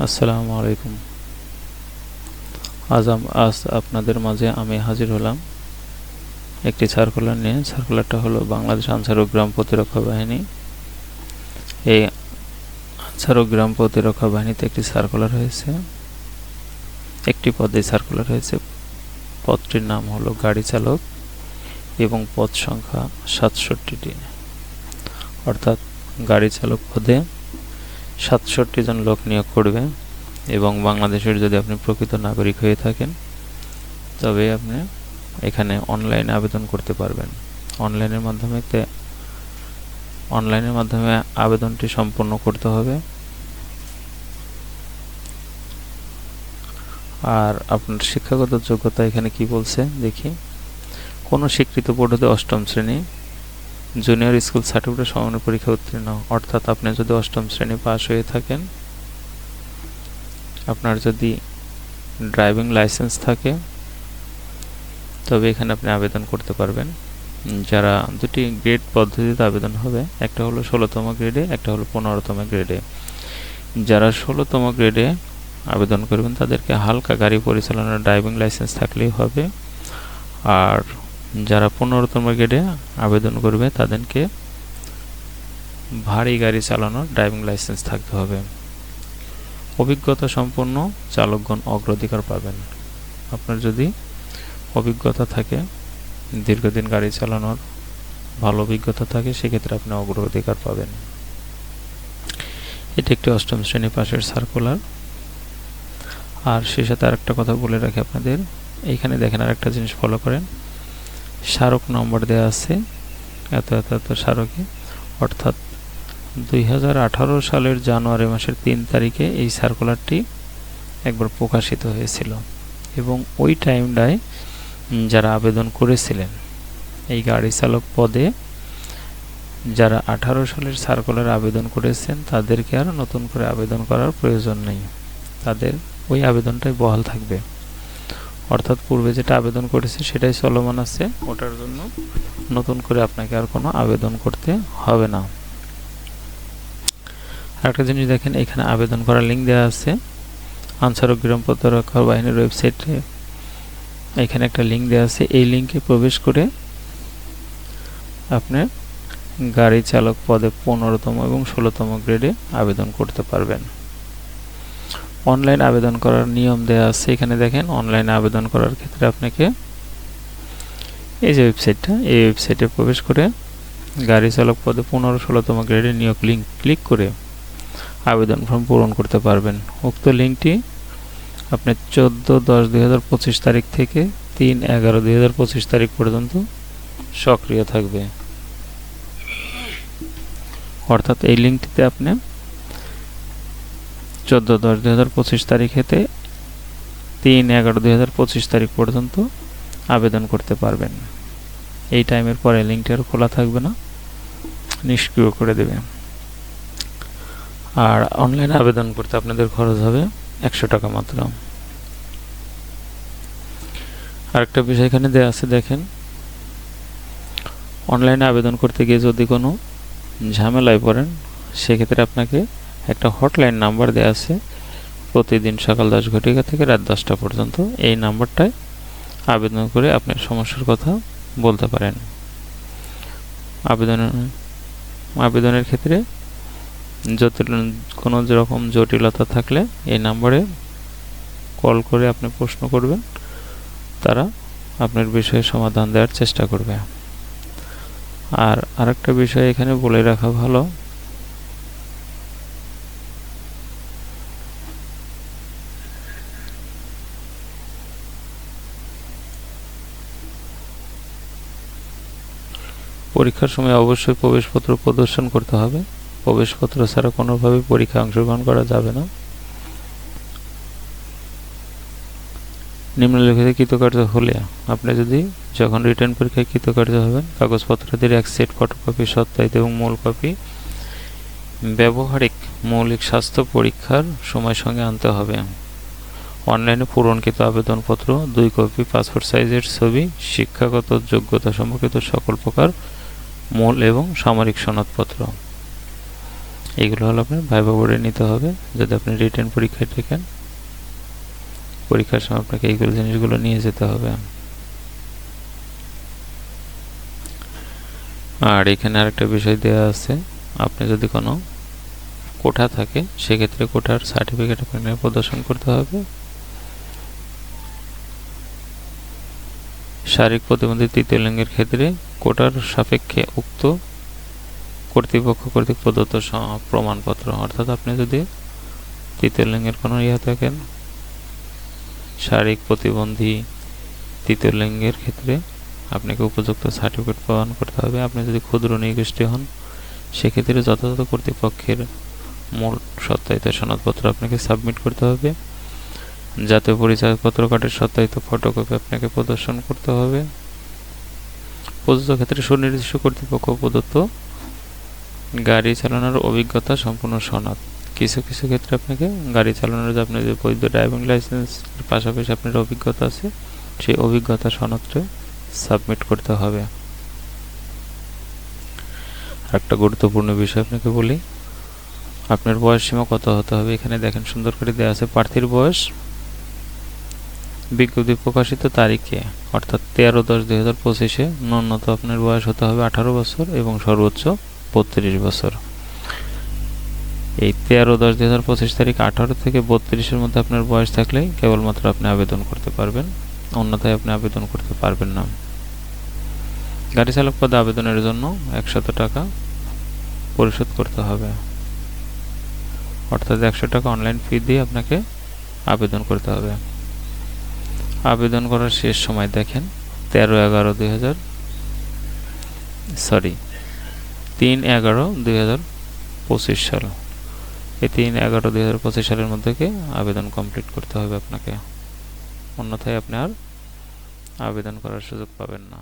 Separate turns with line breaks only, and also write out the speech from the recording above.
আসসালামু আলাইকুম। আজ আজ আপনাদের মাঝে আমি হাজির হলাম একটি সার্কুলার নিয়ে। সার্কুলারটা হলো বাংলাদেশ আনসার ও গ্রাম প্রতিরক্ষা বাহিনী। এই আনসার ও গ্রাম প্রতিরক্ষা বাহিনীতে একটি সার্কুলার হয়েছে। একটি পদে সার্কুলার হয়েছে। পদটির নাম হলো গাড়ি চালক এবং পদ সংখ্যা সাতষট্টিটি। অর্থাৎ গাড়ি চালক পদে সাতষট্টি জন লোক নিয়োগ করবে এবং বাংলাদেশের যদি আপনি প্রকৃত নাগরিক হয়ে থাকেন, তবে আপনি এখানে অনলাইনে আবেদন করতে পারবেন। অনলাইনের মাধ্যমে অনলাইনের মাধ্যমে আবেদনটি সম্পন্ন করতে হবে। আর আপনার শিক্ষাগত যোগ্যতা এখানে কি বলছে? দেখি। কোনো স্বীকৃত বোর্ডে অষ্টম শ্রেণি। জুনিয়র স্কুল সার্টিফিকেট সমানের পরীক্ষা উত্তীর্ণ। অর্থাৎ আপনি যদি অষ্টম শ্রেণি পাশ হয়ে থাকেন, আপনার যদি ড্রাইভিং লাইসেন্স থাকে, তবে এখানে আপনি আবেদন করতে পারবেন। যারা দুটি গ্রেড পদ্ধতিতে আবেদন হবে, একটা হলো ষোলোতম গ্রেডে, একটা হলো পনেরোতম গ্রেডে। যারা ষোলোতম গ্রেডে আবেদন করবেন, তাদেরকে হালকা গাড়ি পরিচালনার ড্রাইভিং লাইসেন্স থাকলেই হবে। আর যারা পনেরোতম গ্রেডে আবেদন করবে, তাদেরকে ভারী গাড়ি চালানোর ড্রাইভিং লাইসেন্স থাকতে হবে। অভিজ্ঞতা সম্পন্ন চালকগণ অগ্রাধিকার পাবেন। আপনার যদি অভিজ্ঞতা থাকে, দীর্ঘদিন গাড়ি চালানোর ভালো অভিজ্ঞতা থাকে, সেক্ষেত্রে আপনি অগ্রাধিকার পাবেন। এটি একটি অষ্টম শ্রেণি পাশের সার্কুলার আর সে সাথে আরেকটা কথা বলে রাখি আপনাদের। এইখানে দেখেন আরেকটা জিনিস ফলো করেন। স্মারক নম্বর দেওয়া আছে। এত এত এত স্মারকে। অর্থাৎ দুই হাজার আঠারো সালের জানুয়ারি মাসের তিন তারিখে এই সার্কুলারটি একবার প্রকাশিত হয়েছিল এবং ওই টাইমটায় যারা আবেদন করেছিলেন, এই গাড়ি চালক পদে যারা আঠারো সালের সার্কুলার আবেদন করেছেন, তাদেরকে আর নতুন করে আবেদন করার প্রয়োজন নেই। তাদের ওই আবেদনটাই বহাল থাকবে। অর্থাৎ পূর্বে যেটা আবেদন করেছে সেটাই চলমান আছে। ওটার জন্য? নতুন করে আপনাকে আর কোনো আবেদন করতে হবে না। আরেকটা জিনিস দেখেন এখানে আবেদন করার লিঙ্ক দেওয়া আছে। আনসার ও গ্রাম প্রতিরক্ষা বাহিনীর ওয়েবসাইটে এখানে একটা লিঙ্ক দেওয়া আছে। এই লিঙ্কে প্রবেশ করে আপনি গাড়ি চালক পদে পনেরোতম এবং ষোলোতম গ্রেডে আবেদন করতে পারবেন। অনলাইন আবেদন করার নিয়ম দেওয়া আছে। এখানে দেখেন অনলাইন আবেদন করার ক্ষেত্রে আপনাকে এই যে ওয়েবসাইটটা এই ওয়েবসাইটে প্রবেশ করে গাড়ি চালক পদে পনেরো ষোলোতম গ্রেডে নিয়োগ লিঙ্ক ক্লিক করে আবেদন ফর্ম পূরণ করতে পারবেন। উক্ত লিঙ্কটি আপনি চোদ্দ দশ দুই হাজার পঁচিশ তারিখ থেকে তিন এগারো দুই হাজার পঁচিশ তারিখ পর্যন্ত সক্রিয় থাকবে। অর্থাৎ এই লিঙ্কটিতে আপনি চোদ্দ দশ দুই হাজার পঁচিশ তারিখেতে তিন এগারো দুই হাজার পঁচিশ তারিখ পর্যন্ত আবেদন করতে পারবেন। এই টাইমের পরে লিঙ্কটি আর খোলা থাকবে না, নিষ্ক্রিয় করে দেবে। আর অনলাইনে আবেদন করতে আপনাদের খরচ হবে একশো টাকা মাত্র। আরেকটা বিষয় এখানে দেওয়া আছে, দেখেন। অনলাইনে আবেদন করতে গিয়ে যদি কোনো ঝামেলায় পড়েন, সেক্ষেত্রে আপনাকে একটা হটলাইন নাম্বার দেওয়া আছে। প্রতিদিন সকাল দশ ঘটিকা থেকে রাত দশটা পর্যন্ত এই নাম্বারটায় আবেদন করে আপনার সমস্যার কথা বলতে পারেন। আবেদন আবেদনের ক্ষেত্রে জটিল কোনো রকম জটিলতা থাকলে এই নাম্বারে কল করে আপনি প্রশ্ন করবেন। তারা আপনার বিষয়ে সমাধান দেওয়ার চেষ্টা করবে। আর আরেকটা বিষয় এখানে বলে রাখা ভালো পরীক্ষার সময় অবশ্যই প্রবেশপত্র প্রদর্শন করতে হবে। প্রবেশপত্র ছাড়া কোনোভাবে পরীক্ষায় অংশগ্রহণ করা যাবে না। নিম্নলিখিত কৃতকার্য হলে আপনি যদি যখন রিটার্ন পরীক্ষায় কৃতকার্য হবেন কাগজপত্রাদির এক সেট ফটোকপি, সত্যায়িত এবং মূল কপি, ব্যবহারিক মৌলিক স্বাস্থ্য পরীক্ষার সময় সঙ্গে আনতে হবে। অনলাইনে পূরণকৃত আবেদনপত্র, দুই কপি, পাসপোর্ট সাইজের ছবি, শিক্ষাগত যোগ্যতা সম্পর্কিত সকল প্রকার মূল এবং সামরিক সনদপত্র। এগুলো হলো আপনার ভাইবা বোর্ডে নিতে হবে। যদি আপনি রিটার্ন পরীক্ষায় টেকেন পরীক্ষার সময় আপনাকে এইগুলো জিনিসগুলো নিয়ে যেতে হবে। আর এখানে আরেকটা বিষয় দেওয়া আছে, আপনি যদি কোনো কোঠা থাকে, সেক্ষেত্রে কোঠার সার্টিফিকেট আপনাকে প্রদর্শন করতে হবে। শারীরিক প্রতিবন্ধী তৃতীয় লিঙ্গের ক্ষেত্রে কোটার সাপেক্ষে উক্ত কর্তৃপক্ষ কর্তৃক প্রদত্ত প্রমাণপত্র। অর্থাৎ আপনি যদি তৃতীয় লিঙ্গের কোনো ইয়ে থাকেন, শারীরিক প্রতিবন্ধী তৃতীয় লিঙ্গের ক্ষেত্রে আপনাকে উপযুক্ত সার্টিফিকেট প্রদান করতে হবে। আপনি যদি ক্ষুদ্র নিগোষ্ঠী হন, সেক্ষেত্রে যথাযথ কর্তৃপক্ষের মূল সত্যায়িত সনদপত্র আপনাকে সাবমিট করতে হবে। জাতীয় পরিচয়পত্র কার্ডের সত্যায়িত ফটোকপি আপনাকে প্রদর্শন করতে হবে। প্রযোজ্য ক্ষেত্রে সুনির্দিষ্ট কর্তৃপক্ষ প্রদত্ত গাড়ি চালানোর অভিজ্ঞতা সম্পূর্ণ সনদ কিছু কিছু ক্ষেত্রে আপনাকে গাড়ি চালানোর যে আপনার যে বৈধ ড্রাইভিং লাইসেন্সের পাশাপাশি আপনার অভিজ্ঞতা আছে, সেই অভিজ্ঞতা সনদটা সাবমিট করতে হবে। একটা গুরুত্বপূর্ণ বিষয় আপনাকে বলি, আপনার বয়স সীমা কত হতে হবে? এখানে দেখেন সুন্দর করে দেওয়া আছে, প্রার্থীর বয়স বিজ্ঞপ্তি প্রকাশিত তারিখে, অর্থাৎ তেরো দশ দুই হাজার পঁচিশে, ন্যূনতম আপনার বয়স হতে হবে আঠারো বছর এবং সর্বোচ্চ বত্রিশ বছর। এই তেরো দশ দুই হাজার পঁচিশ তারিখ আঠারো থেকে বত্রিশের মধ্যে আপনার বয়স থাকলেই কেবলমাত্র আপনি আবেদন করতে পারবেন, অন্যথায় আপনি আবেদন করতে পারবেন না। গাড়ি চালক পদে আবেদনের জন্য একশত টাকা পরিশোধ করতে হবে। অর্থাৎ একশো টাকা অনলাইন ফি দিয়ে আপনাকে আবেদন করতে হবে। আবেদন করার শেষ সময় দেখেন, তেরো এগারো দুই হাজার সরি তিন এগারো দুই হাজার পঁচিশ সাল। এই তিন এগারো দুই হাজার পঁচিশ সালের মধ্যে আবেদন কমপ্লিট করতে হবে আপনাকে? অন্যথায় আপনি আর আবেদন করার সুযোগ পাবেন না।